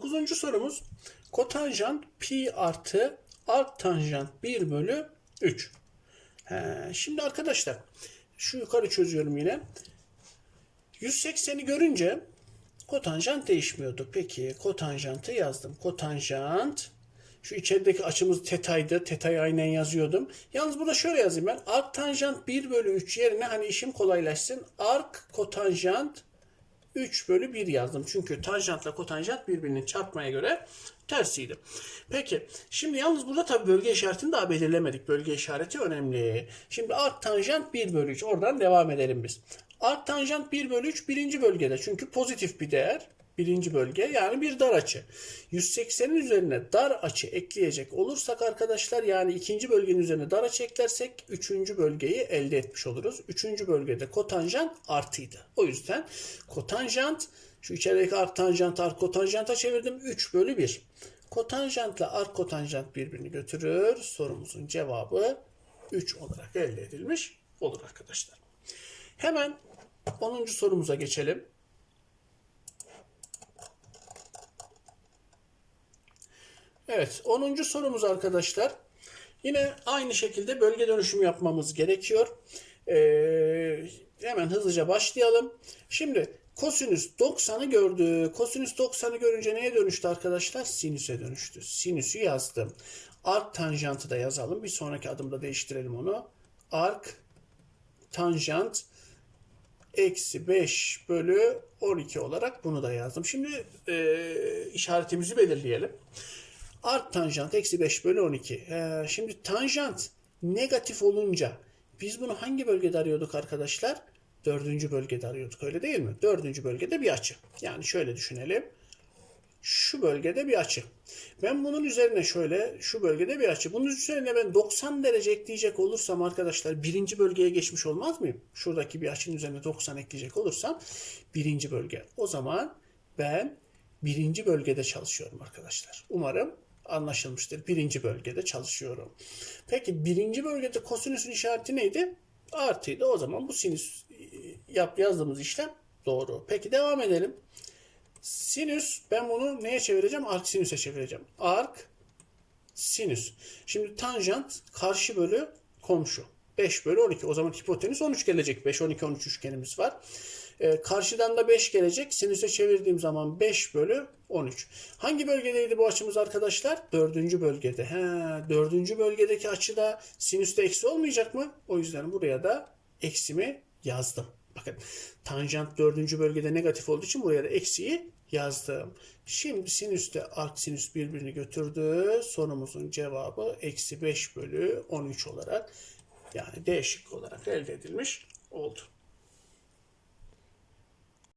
Dokuzuncu sorumuz kotanjant pi artı arc tanjant 1 bölü 3. He, şimdi arkadaşlar şu yukarı çözüyorum yine. 180'i görünce kotanjant değişmiyordu. Peki kotanjantı yazdım. Kotanjant şu içerideki açımız tetaydı. Tetayı aynen yazıyordum. Yalnız burada şöyle yazayım ben. Arc tanjant 1 bölü 3 yerine hani işim kolaylaşsın. Arc kotanjant 3 bölü 1 yazdım. Çünkü tanjantla kotanjant birbirinin çarpmaya göre tersiydi. Peki şimdi yalnız burada tabii bölge işaretini daha belirlemedik. Bölge işareti önemli. Şimdi arc tanjant 1 bölü 3. Oradan devam edelim biz. Arc tanjant 1 bölü 3 birinci bölgede. Çünkü pozitif bir değer. Birinci bölge yani bir dar açı. 180'in üzerine dar açı ekleyecek olursak arkadaşlar yani ikinci bölgenin üzerine dar açı eklersek üçüncü bölgeyi elde etmiş oluruz. Üçüncü bölgede kotanjant artıydı. O yüzden kotanjant şu içerideki arc tanjant arc kotanjanta çevirdim 3 bölü 1. Kotanjantla arc kotanjant birbirini götürür. Sorumuzun cevabı 3 olarak elde edilmiş olur arkadaşlar. Hemen 10. sorumuza geçelim. Evet 10. sorumuz arkadaşlar. Yine aynı şekilde bölge dönüşümü yapmamız gerekiyor. Ee, hemen hızlıca başlayalım. Şimdi kosinüs 90'ı gördü. Kosinüs 90'ı görünce neye dönüştü arkadaşlar? Sinüse dönüştü. Sinüsü yazdım. Ark tanjantı da yazalım. Bir sonraki adımda değiştirelim onu. Ark tanjant eksi 5 bölü 12 olarak bunu da yazdım. Şimdi e, işaretimizi belirleyelim. Art tanjant eksi 5 bölü 12. Ee, şimdi tanjant negatif olunca biz bunu hangi bölgede arıyorduk arkadaşlar? Dördüncü bölgede arıyorduk öyle değil mi? Dördüncü bölgede bir açı. Yani şöyle düşünelim. Şu bölgede bir açı. Ben bunun üzerine şöyle şu bölgede bir açı. Bunun üzerine ben 90 derece ekleyecek olursam arkadaşlar birinci bölgeye geçmiş olmaz mıyım? Şuradaki bir açının üzerine 90 ekleyecek olursam birinci bölge. O zaman ben birinci bölgede çalışıyorum arkadaşlar. Umarım anlaşılmıştır. Birinci bölgede çalışıyorum. Peki birinci bölgede kosinüsün işareti neydi? Artıydı. O zaman bu sinüs yap yazdığımız işlem doğru. Peki devam edelim. Sinüs ben bunu neye çevireceğim? Ark sinüse çevireceğim. Ark sinüs. Şimdi tanjant karşı bölü komşu. 5 bölü 12. O zaman hipotenüs 13 gelecek. 5, 12, 13 üçgenimiz var. Ee, karşıdan da 5 gelecek. Sinüse çevirdiğim zaman 5 bölü 13. Hangi bölgedeydi bu açımız arkadaşlar? Dördüncü bölgede. He, dördüncü bölgedeki açıda sinüste eksi olmayacak mı? O yüzden buraya da eksimi yazdım. Bakın tanjant dördüncü bölgede negatif olduğu için buraya da eksiyi yazdım. Şimdi sinüste arc sinüs birbirini götürdü. Sorumuzun cevabı eksi 5 bölü 13 olarak yani D şıkkı olarak elde edilmiş oldu.